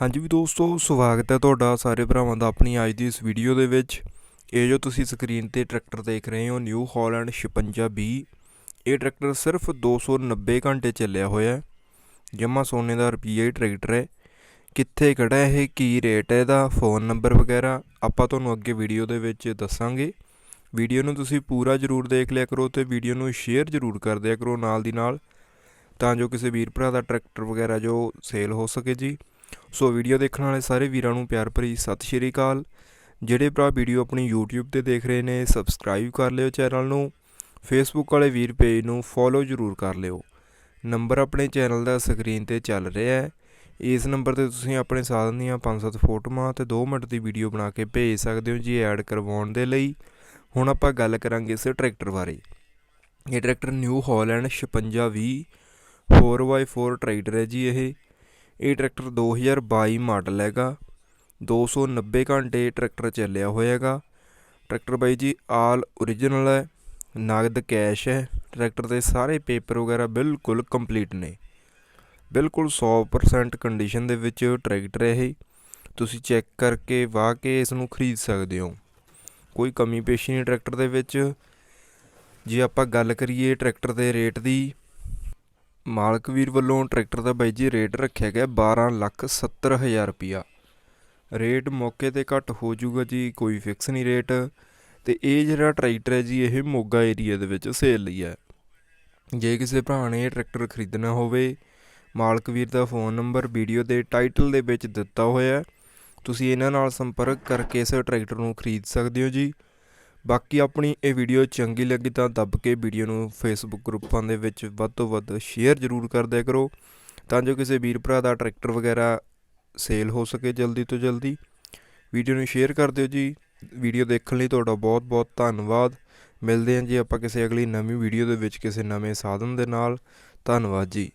ਹਾਂਜੀ ਵੀ ਦੋਸਤੋ, ਸਵਾਗਤ ਹੈ ਤੁਹਾਡਾ ਸਾਰੇ ਭਰਾਵਾਂ ਦਾ ਆਪਣੀ ਅੱਜ ਦੀ ਇਸ ਵੀਡੀਓ ਦੇ ਵਿੱਚ। ਇਹ ਜੋ ਤੁਸੀਂ ਸਕਰੀਨ ਤੇ ਟਰੈਕਟਰ ਦੇਖ ਰਹੇ ਹੋ ਨਿਊ ਹਾਲੈਂਡ 5620 ਇਹ ਟਰੈਕਟਰ ਸਿਰਫ 290 ਘੰਟੇ ਚੱਲਿਆ ਹੋਇਆ ਹੈ। ਜਮਾ ਸੋਨੇ ਦਾ ਰੁਪਈਆ ਹੀ ਟਰੈਕਟਰ ਹੈ। ਕਿੱਥੇ ਖੜਾ ਇਹ, ਕੀ ਰੇਟ ਹੈ ਇਹਦਾ ਫੋਨ ਨੰਬਰ ਵਗੈਰਾ, ਆਪਾਂ ਤੁਹਾਨੂੰ ਅੱਗੇ ਵੀਡੀਓ ਦੇ ਵਿੱਚ ਦੱਸਾਂਗੇ। ਵੀਡੀਓ ਨੂੰ ਤੁਸੀਂ ਪੂਰਾ ਜ਼ਰੂਰ ਦੇਖ ਲਿਆ ਕਰੋ ਤੇ ਵੀਡੀਓ ਨੂੰ ਸ਼ੇਅਰ ਜ਼ਰੂਰ ਕਰ ਦਿਆ ਕਰੋ ਨਾਲ ਦੀ ਨਾਲ, ਤਾਂ ਜੋ ਕਿਸੇ ਵੀਰ ਭਰਾ ਦਾ ਟਰੈਕਟਰ ਵਗੈਰਾ ਜੋ ਸੇਲ ਹੋ ਸਕੇ ਜੀ। ਸੋ ਵੀਡੀਓ ਦੇਖਣ ਵਾਲੇ ਸਾਰੇ ਵੀਰਾਂ ਨੂੰ ਪਿਆਰ ਭਰੀ ਸਤਿ ਸ਼੍ਰੀ ਅਕਾਲ। ਜਿਹੜੇ ਭਰਾ ਵੀਡੀਓ ਆਪਣੀ YouTube ਤੇ ਦੇਖ ਰਹੇ ਨੇ ਸਬਸਕ੍ਰਾਈਬ ਕਰ ਲਿਓ ਚੈਨਲ ਨੂੰ। ਫੇਸਬੁੱਕ ਵਾਲੇ ਵੀਰ ਪੇਜ ਨੂੰ ਫੋਲੋ ਜ਼ਰੂਰ ਕਰ ਲਿਓ। ਨੰਬਰ ਆਪਣੇ ਚੈਨਲ ਦਾ ਸਕਰੀਨ ਤੇ ਚੱਲ ਰਿਹਾ ਹੈ। ਇਸ ਨੰਬਰ ਤੇ ਤੁਸੀਂ ਆਪਣੇ ਸਾਧਨ ਦੀਆਂ 5-7 ਫੋਟੋਆਂ ਤੇ 2 ਮਿੰਟ ਦੀ ਵੀਡੀਓ ਬਣਾ ਕੇ ਭੇਜ ਸਕਦੇ ਹੋ ਜੀ ਐਡ ਕਰਵਾਉਣ ਦੇ ਲਈ। ਹੁਣ ਆਪਾਂ ਗੱਲ ਕਰਾਂਗੇ ਇਸ ਟਰੈਕਟਰ ਬਾਰੇ। ਇਹ tractor new Holland 5620 4x4 tractor ਹੈ ਜੀ ਇਹ। ਇਹ ਟਰੈਕਟਰ 2022 ਮਾਡਲ ਹੈਗਾ 290 ਘੰਟੇ ਟਰੈਕਟਰ ਚੱਲਿਆ ਹੋਇਆ ਹੈਗਾ ਟਰੈਕਟਰ ਬਾਈ ਜੀ ਆਲ ਓਰੀਜਨਲ ਹੈ, ਨਗਦ ਕੈਸ਼ ਹੈ, ਟਰੈਕਟਰ ਦੇ ਸਾਰੇ ਪੇਪਰ ਵਗੈਰਾ ਬਿਲਕੁਲ ਕੰਪਲੀਟ ਨੇ। ਬਿਲਕੁਲ 100% ਕੰਡੀਸ਼ਨ ਦੇ ਵਿੱਚ ਟਰੈਕਟਰ ਹੈ ਇਹ। ਤੁਸੀਂ ਚੈੱਕ ਕਰਕੇ ਵਾਹ ਕੇ ਇਸ ਨੂੰ ਖਰੀਦ ਸਕਦੇ ਹੋ। ਕੋਈ ਕਮੀ ਪੇਸ਼ੀ ਨਹੀਂ ਟਰੈਕਟਰ ਦੇ ਵਿੱਚ। ਜੇ ਆਪਾਂ ਗੱਲ ਕਰੀਏ ਟਰੈਕਟਰ ਦੇ ਰੇਟ ਦੀ ਮਾਲਕ ਵੀਰ ਵੱਲੋਂ ਟਰੈਕਟਰ ਦਾ ਬਾਈ ਜੀ ਰੇਟ ਰੱਖਿਆ ਗਿਆ 12 ਲੱਖ 70 ਹਜ਼ਾਰ ਰੁਪਿਆ ਰੇਟ ਮੌਕੇ ਤੇ ਘੱਟ ਹੋ ਜਾਊਗਾ ਜੀ, ਕੋਈ ਫਿਕਸ ਨਹੀਂ ਰੇਟ। ਤੇ ਇਹ ਜਿਹੜਾ ਟਰੈਕਟਰ ਹੈ ਜੀ, ਇਹ ਮੋਗਾ ਏਰੀਆ ਦੇ ਵਿੱਚ ਸੇਲ ਲਈ ਹੈ। ਜੇ ਕਿਸੇ ਭਰਾ ਨੇ ਇਹ ਟਰੈਕਟਰ ਖਰੀਦਣਾ ਹੋਵੇ, ਮਾਲਕ ਵੀਰ ਦਾ ਫੋਨ ਨੰਬਰ ਵੀਡੀਓ ਦੇ ਟਾਈਟਲ ਦੇ ਵਿੱਚ ਦਿੱਤਾ ਹੋਇਆ ਹੈ। ਤੁਸੀਂ ਇਹਨਾਂ ਨਾਲ ਸੰਪਰਕ ਕਰਕੇ ਇਸ ਟਰੈਕਟਰ ਨੂੰ ਖਰੀਦ ਸਕਦੇ ਹੋ ਜੀ। ਬਾਕੀ ਆਪਣੀ ਇਹ ਵੀਡੀਓ ਚੰਗੀ ਲੱਗੀ ਤਾਂ ਦੱਬ ਕੇ ਵੀਡੀਓ ਨੂੰ ਫੇਸਬੁੱਕ ਗਰੁੱਪਾਂ ਦੇ ਵਿੱਚ ਵੱਧ ਤੋਂ ਵੱਧ ਸ਼ੇਅਰ ਜ਼ਰੂਰ ਕਰ ਦਿਆ ਕਰੋ, ਤਾਂ ਜੋ ਕਿਸੇ ਵੀਰ ਭਰਾ ਦਾ ਟਰੈਕਟਰ ਵਗੈਰਾ ਸੇਲ ਹੋ ਸਕੇ ਜਲਦੀ ਤੋਂ ਜਲਦੀ। ਵੀਡੀਓ ਨੂੰ ਸ਼ੇਅਰ ਕਰ ਦਿਓ ਜੀ। ਵੀਡੀਓ ਦੇਖਣ ਲਈ ਤੁਹਾਡਾ ਬਹੁਤ ਬਹੁਤ ਧੰਨਵਾਦ। ਮਿਲਦੇ ਹਾਂ ਜੀ ਆਪਾਂ ਕਿਸੇ ਅਗਲੀ ਨਵੀਂ ਵੀਡੀਓ ਦੇ ਵਿੱਚ ਕਿਸੇ ਨਵੇਂ ਸਾਧਨ ਦੇ ਨਾਲ। ਧੰਨਵਾਦ ਜੀ।